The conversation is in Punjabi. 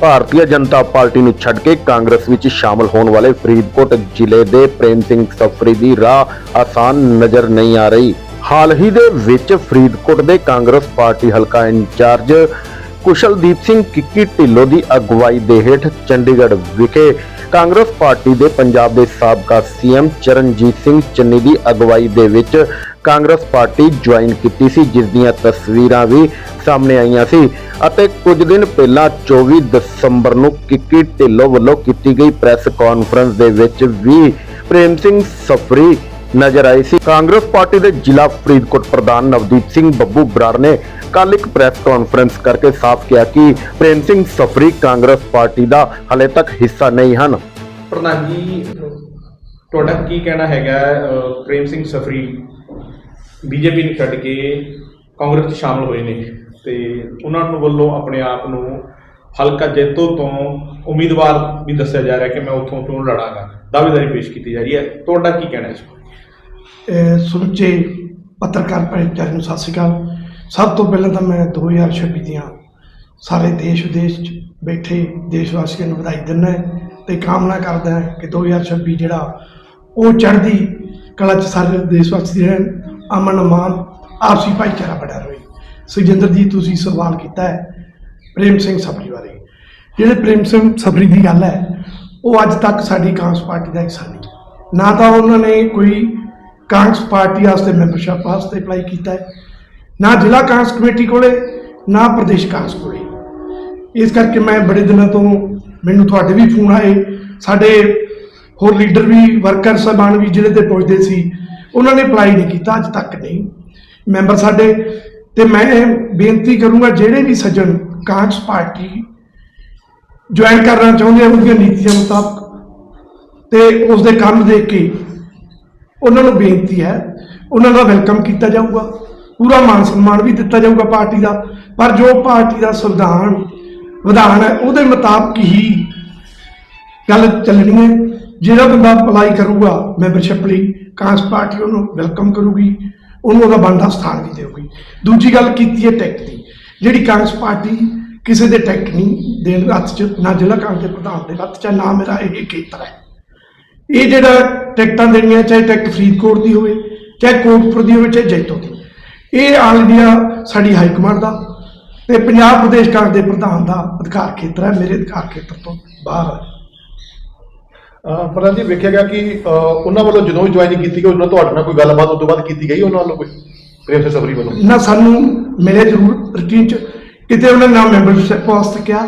ਭਾਰਤੀ ਜਨਤਾ ਪਾਰਟੀ ਨੂੰ ਛੱਡ ਕੇ ਕਾਂਗਰਸ ਵਿੱਚ ਸ਼ਾਮਲ ਹੋਣ ਵਾਲੇ ਫਰੀਦਕੋਟ ਜ਼ਿਲ੍ਹੇ ਦੇ ਪ੍ਰੇਮ ਸਿੰਘ ਸਫਰੀ ਦੀ ਰਾਹ ਆਸਾਨ ਨਜ਼ਰ ਨਹੀਂ ਆ ਰਹੀ। ਹਾਲ ਹੀ ਦੇ ਵਿੱਚ ਫਰੀਦਕੋਟ ਦੇ ਕਾਂਗਰਸ ਪਾਰਟੀ ਹਲਕਾ ਇੰਚਾਰਜ ਕੁਸ਼ਲਦੀਪ ਸਿੰਘ ਕਿੱਕੀ ਢਿੱਲੋਂ ਦੀ ਅਗਵਾਈ ਦੇ ਹੇਠ ਚੰਡੀਗੜ੍ਹ ਵਿਖੇ ਕਾਂਗਰਸ ਪਾਰਟੀ ਦੇ ਪੰਜਾਬ ਦੇ ਸਾਬਕਾ ਸੀਐਮ ਚਰਨਜੀਤ ਸਿੰਘ ਚੰਨੀ ਦੀ ਅਗਵਾਈ ਦੇ ਵਿੱਚ ਕਾਂਗਰਸ ਪਾਰਟੀ ਜੁਆਇਨ ਕੀਤੀ ਸੀ, ਜਿਸ ਦੀਆਂ ਤਸਵੀਰਾਂ ਵੀ ਸਾਹਮਣੇ ਆਈਆਂ ਸੀ ਅਤੇ ਕੁਝ ਦਿਨ ਪਹਿਲਾਂ 24 ਦਸੰਬਰ ਨੂੰ ਕਿੱਕੀ ਢਿੱਲੋਂ ਵੱਲੋਂ ਕੀਤੀ ਗਈ ਪ੍ਰੈਸ ਕਾਨਫਰੰਸ ਦੇ ਵਿੱਚ ਵੀ ਪ੍ਰੇਮ ਸਿੰਘ ਸਫਰੀ ਨਜ਼ਰ ਆਈ ਸੀ। ਕਾਂਗਰਸ ਪਾਰਟੀ ਦੇ ਜ਼ਿਲ੍ਹਾ ਫਰੀਦਕੋਟ ਪ੍ਰਧਾਨ ਨਵਦੀਪ ਸਿੰਘ ਬੱਬੂ ਬਰਾੜ ਨੇ ਕੱਲ ਇੱਕ ਪ੍ਰੈਸ ਕਾਨਫਰੰਸ ਕਰਕੇ ਸਾਫ਼ ਕਿਹਾ ਕਿ ਪ੍ਰੇਮ ਸਿੰਘ ਸਫਰੀ ਕਾਂਗਰਸ ਪਾਰਟੀ ਦਾ ਹਲੇ ਤੱਕ ਹਿੱਸਾ ਨਹੀਂ ਹਨ। ਪ੍ਰਧਾਨ ਜੀ, ਤੁਹਾਡਾ ਕੀ ਕਹਿਣਾ ਹੈਗਾ ਪ੍ਰੇਮ ਸਿੰਘ ਸਫਰੀ ਬੀਜੇਪੀ ਨੂੰ ਛੱਡ ਕੇ ਕਾਂਗਰਸ 'ਚ ਸ਼ਾਮਲ ਹੋਏ ਨੇ ਤੇ ਉਹਨਾਂ ਨੂੰ ਵੱਲੋਂ ਆਪਣੇ ਆਪ ਨੂੰ ਹਲਕਾ ਜੈਤੋ ਤੋਂ ਉਮੀਦਵਾਰ ਵੀ ਦੱਸਿਆ ਜਾ ਰਿਹਾ ਕਿ ਮੈਂ ਉੱਥੋਂ ਚੋਣ ਲੜਾਂਗਾ। ਦਾਅਵੇਦਾਰੀ ਪੇਸ਼ ਕੀਤੀ ਜਾ ਰਹੀ ਹੈ। ਤੁਹਾਡਾ ਕੀ ਕਹਿਣਾ ਇਸ ਬਾਰੇ? ਇਹ ਸਮੁੱਚੇ ਪੱਤਰਕਾਰ ਭਾਈਚਾਰੇ ਨੂੰ ਸਤਿ ਸ਼੍ਰੀ ਅਕਾਲ। ਸਭ ਤੋਂ ਪਹਿਲਾਂ ਤਾਂ ਮੈਂ 2026 ਦੀਆਂ ਸਾਰੇ ਦੇਸ਼ ਵਿਦੇਸ਼ 'ਚ ਬੈਠੇ ਦੇਸ਼ ਵਾਸੀਆਂ ਨੂੰ ਵਧਾਈ ਦਿੰਦਾ ਤੇ ਕਾਮਨਾ ਕਰਦਾ ਹਾਂ ਕਿ 2026 ਜਿਹੜਾ ਉਹ ਚੜ੍ਹਦੀ ਕਲਾ 'ਚ ਸਾਰੇ ਦੇਸ਼ ਵਾਸੀ ਰਹਿਣ। ਅਮਨ ਅਮਾਨ ਆਪਸੀ ਭਾਈਚਾਰਾ ਬਣਾ ਰਹੇ। ਸੁਖਜਿੰਦਰ ਜੀ, ਤੁਸੀਂ ਸਵਾਲ ਕੀਤਾ ਹੈ, ਪ੍ਰੇਮ ਸਿੰਘ ਸਬਰੀ ਬਾਰੇ। ਜਿਹੜੇ ਪ੍ਰੇਮ ਸਿੰਘ ਸਬਰੀ ਦੀ ਗੱਲ ਹੈ, ਉਹ ਅੱਜ ਤੱਕ ਸਾਡੀ ਕਾਂਗਰਸ ਪਾਰਟੀ ਦਾ ਹਿੱਸਾ ਨਹੀਂ। ਨਾ ਤਾਂ ਉਹਨਾਂ ਨੇ ਕੋਈ ਕਾਂਗਰਸ ਪਾਰਟੀ ਵਾਸਤੇ ਮੈਂਬਰਸ਼ਿਪ ਵਾਸਤੇ ਅਪਲਾਈ ਕੀਤਾ ਹੈ, ਨਾ ਜ਼ਿਲ੍ਹਾ ਕਾਂਗਰਸ ਕਮੇਟੀ ਕੋਲੇ, ਨਾ ਪ੍ਰਦੇਸ਼ ਕਾਂਗਰਸ ਕੋਲੇ। ਇਸ ਕਰਕੇ ਮੈਂ ਬੜੇ ਦਿਨਾਂ ਤੋਂ ਮੈਨੂੰ ਤੁਹਾਡੇ ਵੀ ਫੋਨ ਆਏ। ਸਾਡੇ ਹੋਰ ਲੀਡਰ ਵੀ ਵਰਕਰ ਸਾਹਿਬਾਨ ਵੀ ਜਿਹੜੇ ਤੇ ਪੁੱਛਦੇ ਸੀ, ਉਹਨਾਂ ਨੇ ਅਪਲਾਈ ਨਹੀਂ ਕੀਤਾ, ਅੱਜ ਤੱਕ ਨਹੀਂ। ਮੈਂਬਰ ਸਾਡੇ, ਤੇ ਮੈਂ ਬੇਨਤੀ ਕਰੂੰਗਾ, ਜਿਹੜੇ ਵੀ ਸੱਜਣ ਕਾਂਗਰਸ ਪਾਰਟੀ ਜੁਆਇਨ ਕਰਨਾ ਚਾਹੁੰਦੇ ਆ, ਉਹਦੀਆਂ ਨੀਤੀਆਂ ਮੁਤਾਬਕ, ਤੇ ਉਸ ਦੇ ਕੰਮ ਦੇਖ ਕੇ ਉਹਨਾਂ ਨੂੰ ਬੇਨਤੀ ਹੈ, ਉਹਨਾਂ ਦਾ ਵੈਲਕਮ ਕੀਤਾ ਜਾਊਗਾ, ਪੂਰਾ ਮਾਨ ਸਨਮਾਨ ਵੀ ਦਿੱਤਾ ਜਾਊਗਾ ਪਾਰਟੀ ਦਾ, ਪਰ ਜੋ ਪਾਰਟੀ ਦਾ ਸੰਵਿਧਾਨ, ਵਿਧਾਨ ਹੈ, ਉਹਦੇ ਮੁਤਾਬਕ ਹੀ ਗੱਲ ਚੱਲਣੀ ਹੈ। ਜਿਹੜਾ ਬੰਦਾ ਅਪਲਾਈ ਕਰੂਗਾ ਮੈਂਬਰਸ਼ਿਪ ਲਈ, ਕਾਂਗਰਸ ਪਾਰਟੀ ਉਹਨੂੰ ਵੈਲਕਮ ਕਰੂਗੀ, ਉਹਨੂੰ ਉਹਦਾ ਬਣਦਾ ਸਥਾਨ ਵੀ ਦੇਊਗੀ। ਦੂਜੀ ਗੱਲ ਕੀਤੀ ਹੈ ਟੈਕਟ ਦੀ। ਜਿਹੜੀ ਕਾਂਗਰਸ ਪਾਰਟੀ ਕਿਸੇ ਦੇ ਟੈਕਟ ਨਹੀਂ ਦੇਣ ਹੱਥ 'ਚ, ਨਾ ਜ਼ਿਲ੍ਹਾ ਕਾਂਗਰਸ ਦੇ ਪ੍ਰਧਾਨ ਦੇ ਹੱਥ 'ਚ ਨਾ ਮੇਰਾ ਇਹ ਖੇਤਰ ਹੈ। ਇਹ ਜਿਹੜਾ ਟਿਕਟਾਂ ਦੇਣੀਆਂ, ਚਾਹੇ ਟਿਕਟ ਫਰੀਦਕੋਟ ਦੀ ਹੋਵੇ, ਚਾਹੇ ਕੋਟਪੁਰ ਦੀ ਹੋਵੇ, ਚਾਹੇ ਜੈਤੋ ਦੀ। ਇਹ ਆਲ ਇੰਡੀਆ ਸਾਡੀ ਹਾਈ ਕਮਾਂਡ ਦਾ ਤੇ ਪੰਜਾਬ ਪ੍ਰਦੇਸ਼ ਕਾਂਗਰਸ ਦੇ ਪ੍ਰਧਾਨ ਦਾ ਅਧਿਕਾਰ ਖੇਤਰ ਹੈ, ਮੇਰੇ ਅਧਿਕਾਰ ਖੇਤਰ ਤੋਂ ਬਾਹਰ। ਹੈ ਪ੍ਰਧਾਨ ਜੀ ਵੇਖਿਆ ਗਿਆ ਕਿ ਅਹ, ਉਹਨਾਂ ਵੱਲੋਂ ਜਦੋਂ ਵੀ ਜੁਆਇਨ ਕੀਤੀ ਗਈ ਉਹਨਾਂ ਤੁਹਾਡੇ ਨਾਲ ਕੋਈ ਗੱਲਬਾਤ ਉਸ ਤੋਂ ਬਾਅਦ ਕੀਤੀ ਗਈ ਉਹਨਾਂ ਵੱਲੋਂ ਕੋਈ ਪ੍ਰੇਮ ਸਿੰਘ ਸਬਰੀ ਵੱਲੋਂ? ਨਾ ਸਾਨੂੰ ਮਿਲੇ ਜ਼ਰੂਰ ਰੂਟੀਨ ਚ। ਕਿਤੇ ਉਹਨਾਂ ਨੇ ਨਾ ਮੈਂਬਰਸ਼ਿਪ ਵਾਸਤੇ ਕਿਹਾ।